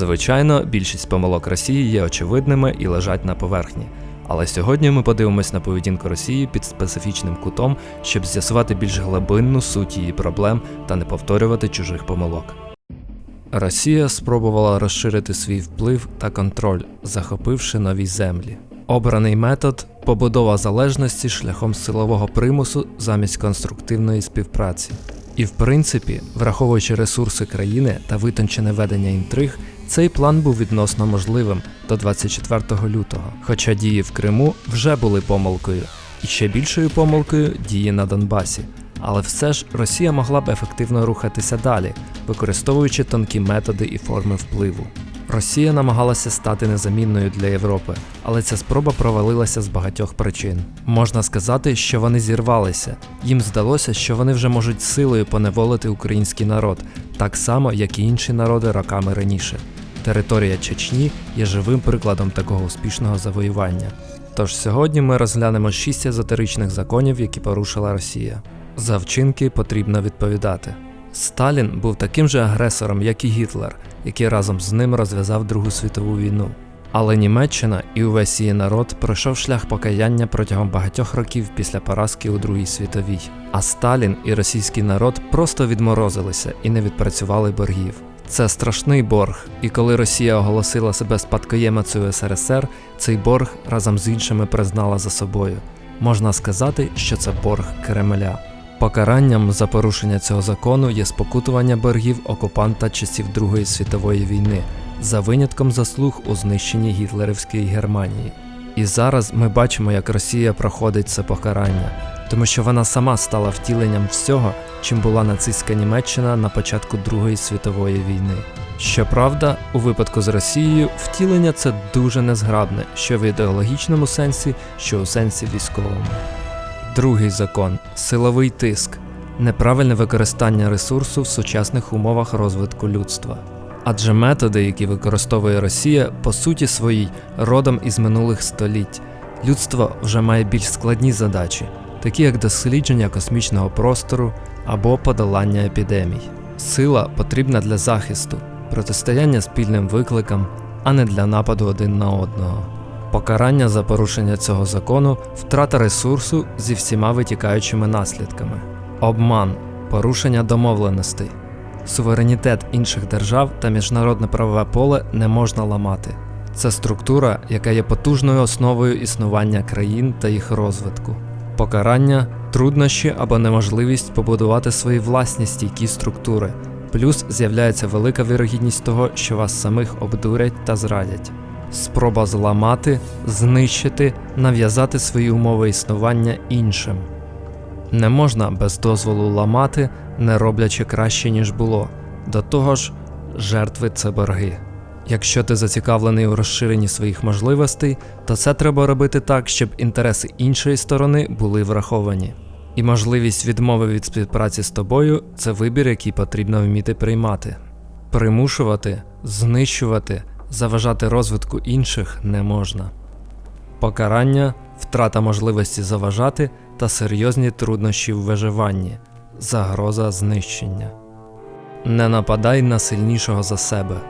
Звичайно, більшість помилок Росії є очевидними і лежать на поверхні. Але сьогодні ми подивимось на поведінку Росії під специфічним кутом, щоб з'ясувати більш глибинну суть її проблем та не повторювати чужих помилок. Росія спробувала розширити свій вплив та контроль, захопивши нові землі. Обраний метод побудова залежності шляхом силового примусу замість конструктивної співпраці. І в принципі, враховуючи ресурси країни та витончене ведення інтриг, цей план був відносно можливим до 24 лютого. Хоча дії в Криму вже були помилкою, і ще більшою помилкою дії на Донбасі. Але все ж Росія могла б ефективно рухатися далі, використовуючи тонкі методи і форми впливу. Росія намагалася стати незамінною для Європи, але ця спроба провалилася з багатьох причин. Можна сказати, що вони зірвалися. Їм здалося, що вони вже можуть силою поневолити український народ, так само, як і інші народи роками раніше. Територія Чечні є живим прикладом такого успішного завоювання. Тож сьогодні ми розглянемо шість езотеричних законів, які порушила Росія. За вчинки потрібно відповідати. Сталін був таким же агресором, як і Гітлер, який разом з ним розв'язав Другу світову війну. Але Німеччина і увесь її народ пройшов шлях покаяння протягом багатьох років після поразки у Другій світовій. А Сталін і російський народ просто відморозилися і не відпрацювали боргів. Це страшний борг, і коли Росія оголосила себе спадкоємицею СРСР, цей борг разом з іншими признала за собою. Можна сказати, що це борг Кремля. Покаранням за порушення цього закону є спокутування боргів окупанта часів Другої світової війни за винятком заслуг у знищенні гітлерівської Германії. І зараз ми бачимо, як Росія проходить це покарання, тому що вона сама стала втіленням всього, чим була нацистська Німеччина на початку Другої світової війни. Щоправда, у випадку з Росією втілення це дуже незграбне, що в ідеологічному сенсі, що у сенсі військовому. Другий закон силовий тиск, неправильне використання ресурсу в сучасних умовах розвитку людства. Адже методи, які використовує Росія, по суті своїй родом із минулих століть. Людство вже має більш складні задачі, такі як дослідження космічного простору або подолання епідемій. Сила потрібна для захисту, протистояння спільним викликам, а не для нападу один на одного. Покарання за порушення цього закону втрата ресурсу зі всіма витікаючими наслідками, обман, порушення домовленостей, суверенітет інших держав та міжнародне правове поле не можна ламати. Це структура, яка є потужною основою існування країн та їх розвитку. Покарання, труднощі або неможливість побудувати свої власні стійкі структури, плюс з'являється велика вірогідність того, що вас самих обдурять та зрадять. Спроба зламати, знищити, нав'язати свої умови існування іншим. Не можна без дозволу ламати, не роблячи краще, ніж було. До того ж, жертви це борги. Якщо ти зацікавлений у розширенні своїх можливостей, то це треба робити так, щоб інтереси іншої сторони були враховані. І можливість відмови від співпраці з тобою це вибір, який потрібно вміти приймати. Примушувати, знищувати, заважати розвитку інших не можна. Покарання, втрата можливості заважати та серйозні труднощі в виживанні, загроза знищення. Не нападай на сильнішого за себе.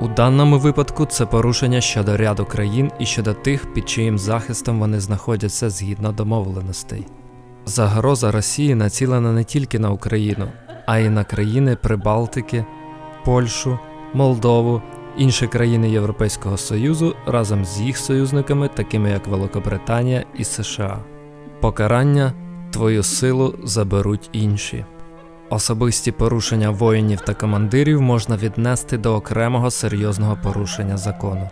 У даному випадку це порушення щодо ряду країн і щодо тих, під чиїм захистом вони знаходяться згідно домовленостей. Загроза Росії націлена не тільки на Україну, а й на країни Прибалтики, Польщу, Молдову, інші країни Європейського Союзу разом з їх союзниками, такими як Великобританія і США. Покарання твою силу заберуть інші. Особисті порушення воїнів та командирів можна віднести до окремого серйозного порушення закону.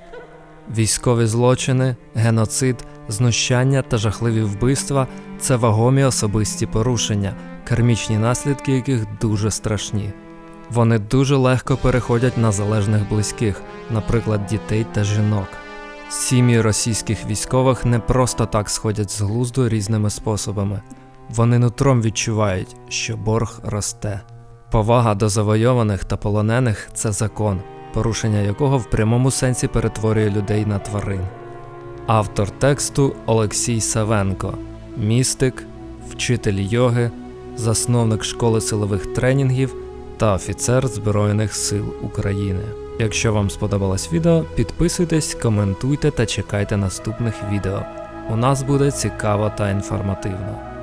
Військові злочини, геноцид, знущання та жахливі вбивства це вагомі особисті порушення, кармічні наслідки яких дуже страшні. Вони дуже легко переходять на залежних близьких, наприклад, дітей та жінок. Сім'ї російських військових не просто так сходять з глузду різними способами. Вони нутром відчувають, що борг росте. Повага до завойованих та полонених це закон, порушення якого в прямому сенсі перетворює людей на тварин. Автор тексту Олексій Савенко, містик, вчитель йоги, засновник школи силових тренінгів та офіцер Збройних сил України. Якщо вам сподобалось відео, підписуйтесь, коментуйте та чекайте наступних відео. У нас буде цікаво та інформативно.